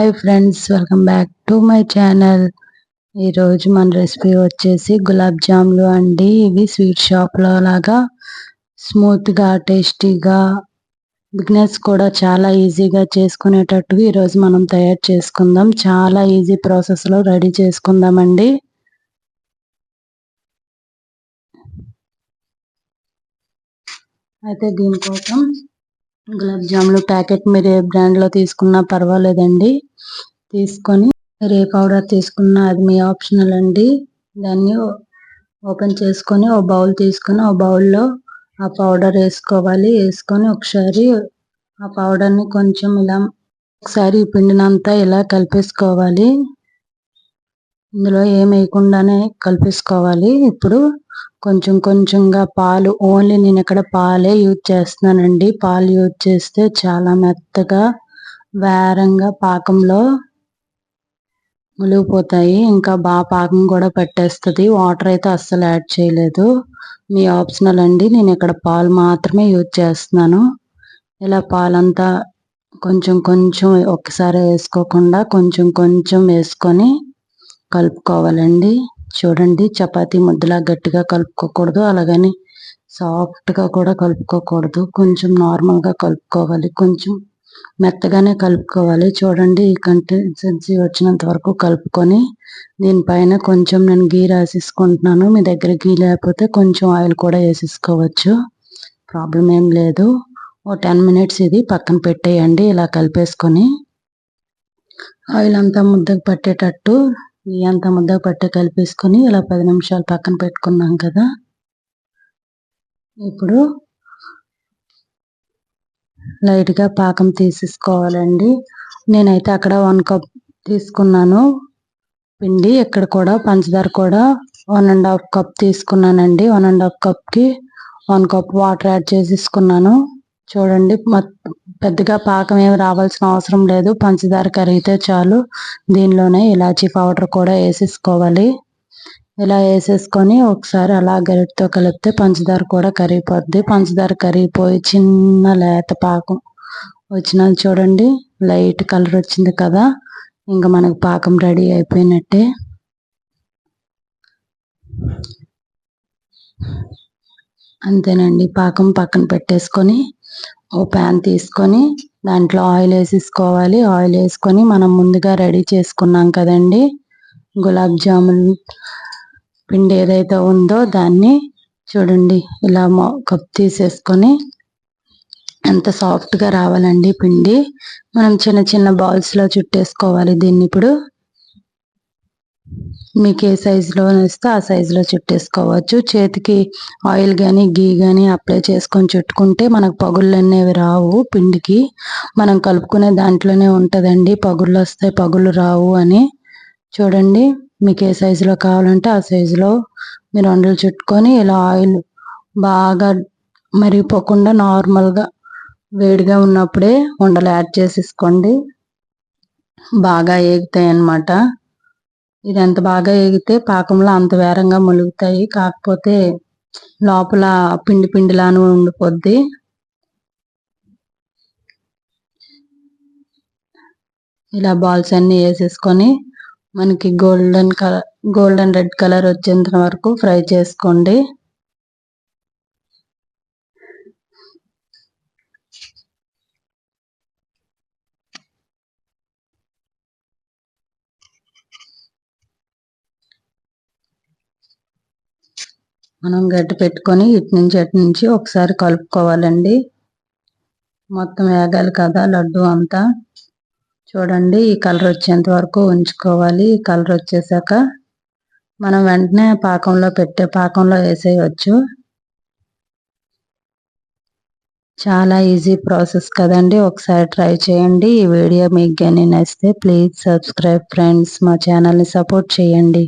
Hi friends welcome back to my channel ఈరోజు మన recipe వచ్చేసి గులాబ్ జాములు అండి. ఇవి స్వీట్ షాప్లో లాగా స్మూత్గా టేస్టీగా బిగ్నెస్ కూడా చాలా ఈజీగా చేసుకునేటట్టు ఈరోజు మనం తయారు చేసుకుందాం. చాలా ఈజీ ప్రాసెస్లో రెడీ చేసుకుందామండి. అయితే దీనికోసం గులాబ్ జాములు ప్యాకెట్ మీరు ఏ బ్రాండ్లో తీసుకున్నా పర్వాలేదండి. తీసుకొని మీరు ఏ పౌడర్ తీసుకున్నా అది మీ ఆప్షనల్ అండి. దాన్ని ఓపెన్ చేసుకొని ఓ బౌల్ తీసుకొని ఓ బౌల్లో ఆ పౌడర్ వేసుకోవాలి. వేసుకొని ఒకసారి ఆ పౌడర్ని కొంచెం ఇలా ఒకసారి పిండినంతా ఇలా కలిపేసుకోవాలి. ఇందులో ఏం వేయకుండానే కలిపేసుకోవాలి. ఇప్పుడు కొంచెం కొంచెంగా పాలు ఓన్లీ నేను ఇక్కడ పాలే యూజ్ చేస్తున్నానండి. పాలు యూజ్ చేస్తే చాలా మెత్తగా వేరంగా పాకంలో ములిగిపోతాయి ఇంకా బాగా పాకం కూడా పట్టేస్తుంది. వాటర్ అయితే అస్సలు యాడ్ చేయలేదు. మీ ఆప్షనల్ అండి. నేను ఇక్కడ పాలు మాత్రమే యూజ్ చేస్తున్నాను. ఇలా పాలంతా కొంచెం కొంచెం ఒక్కసారి వేసుకోకుండా కొంచెం కొంచెం వేసుకొని కలుపుకోవాలండి. చూడండి చపాతి ముద్దలా గట్టిగా కలుపుకోకూడదు అలాగని సాఫ్ట్గా కూడా కలుపుకోకూడదు. కొంచెం నార్మల్గా కలుపుకోవాలి. కొంచెం మెత్తగానే కలుపుకోవాలి. చూడండి ఈ కన్సిస్టెన్సీ వచ్చినంత వరకు కలుపుకొని దీనిపైన కొంచెం నేను గీ రాసేసుకుంటున్నాను. మీ దగ్గర గీ లేకపోతే కొంచెం ఆయిల్ కూడా వేసేసుకోవచ్చు. ప్రాబ్లం ఏం లేదు. ఓ టెన్ మినిట్స్ ఇది పక్కన పెట్టేయండి ఇలా కలిపేసుకొని. ఆయిల్ అంతా ముద్దకు పట్టేటట్టు అంత ముద్ద పట్టు కలిపేసుకొని ఇలా పది నిమిషాలు పక్కన పెట్టుకున్నాం కదా. ఇప్పుడు లైట్గా పాకం తీసేసుకోవాలండి. నేనైతే అక్కడ వన్ కప్ తీసుకున్నాను. పిండి ఇక్కడ కూడా పంచదార కూడా వన్ అండ్ హాఫ్ కప్ తీసుకున్నానండి. వన్ అండ్ హాఫ్ కప్కి వన్ కప్ వాటర్ యాడ్ చేసేసుకున్నాను. చూడండి పెద్దగా పాకం ఏమి రావాల్సిన అవసరం లేదు. పంచదార కరిగితే చాలు. దీనిలోనే ఇలాచీ పౌడర్ కూడా వేసేసుకోవాలి. ఇలా వేసేసుకొని ఒకసారి అలా గరిటితో కలిపితే పంచదార కూడా కరిగిపోద్ది. పంచదార కరిగిపోయి చిన్న లేత పాకం వచ్చిన చూడండి. లైట్ కలర్ వచ్చింది కదా. ఇంకా మనకు పాకం రెడీ అయిపోయినట్టే. అంతేనండి. పాకం పక్కన పెట్టేసుకొని ఓ ప్యాన్ తీసుకొని దాంట్లో ఆయిల్ వేసేసుకోవాలి. ఆయిల్ వేసుకొని మనం ముందుగా రెడీ చేసుకున్నాం కదండి. గులాబ్ జామున్ పిండి ఏదైతే ఉందో దాన్ని చూడండి. ఇలా కప్ తీసేసుకొని ఎంత సాఫ్ట్గా రావాలండి పిండి. మనం చిన్న చిన్న బాల్స్లో చుట్టేసుకోవాలి దీన్ని ఇప్పుడు. మీకు ఏ సైజులో ఇస్తే ఆ సైజులో చుట్టేసుకోవచ్చు. చేతికి ఆయిల్ కానీ గీ కానీ అప్లై చేసుకొని చుట్టుకుంటే మనకు పగుళ్ళు అనేవి రావు పిండికి. మనం కలుపుకునే దాంట్లోనే ఉంటుందండి. పగుళ్ళు వస్తాయి పగుళ్ళు రావు అని. చూడండి మీకు ఏ సైజులో కావాలంటే ఆ సైజులో మీరు వండలు చుట్టుకొని ఇలా ఆయిల్ బాగా మరిగిపోకుండా నార్మల్గా వేడిగా ఉన్నప్పుడే వండలు యాడ్ చేసేసుకోండి. బాగా ఏగుతాయి అన్నమాట ఇది ఎంత బాగా ఎగితే పాకంలో అంత వేరంగా ములుగుతాయి. కాకపోతే లోపల పిండి పిండిలాను ఉండిపోద్ది. ఇలా బాల్స్ అన్ని వేసేసుకొని మనకి golden colour golden red colour వచ్చేంత వరకు ఫ్రై చేసుకోండి. మనం గడ్డి పెట్టుకొని ఇటు నుంచి అటు నుంచి ఒకసారి కలుపుకోవాలండి. మొత్తం వేగాలి కదా లడ్డు అంతా. చూడండి ఈ కలర్ వచ్చేంత వరకు ఉంచుకోవాలి. ఈ కలర్ వచ్చేసాక మనం వెంటనే పాకంలో పెట్టే పాకంలో వేసేయచ్చు. చాలా ఈజీ ప్రాసెస్ కదండి. ఒకసారి ట్రై చేయండి. ఈ వీడియో మీకు కానీ నచ్చితే ప్లీజ్ సబ్స్క్రైబ్ ఫ్రెండ్స్ మా ఛానల్ని సపోర్ట్ చేయండి.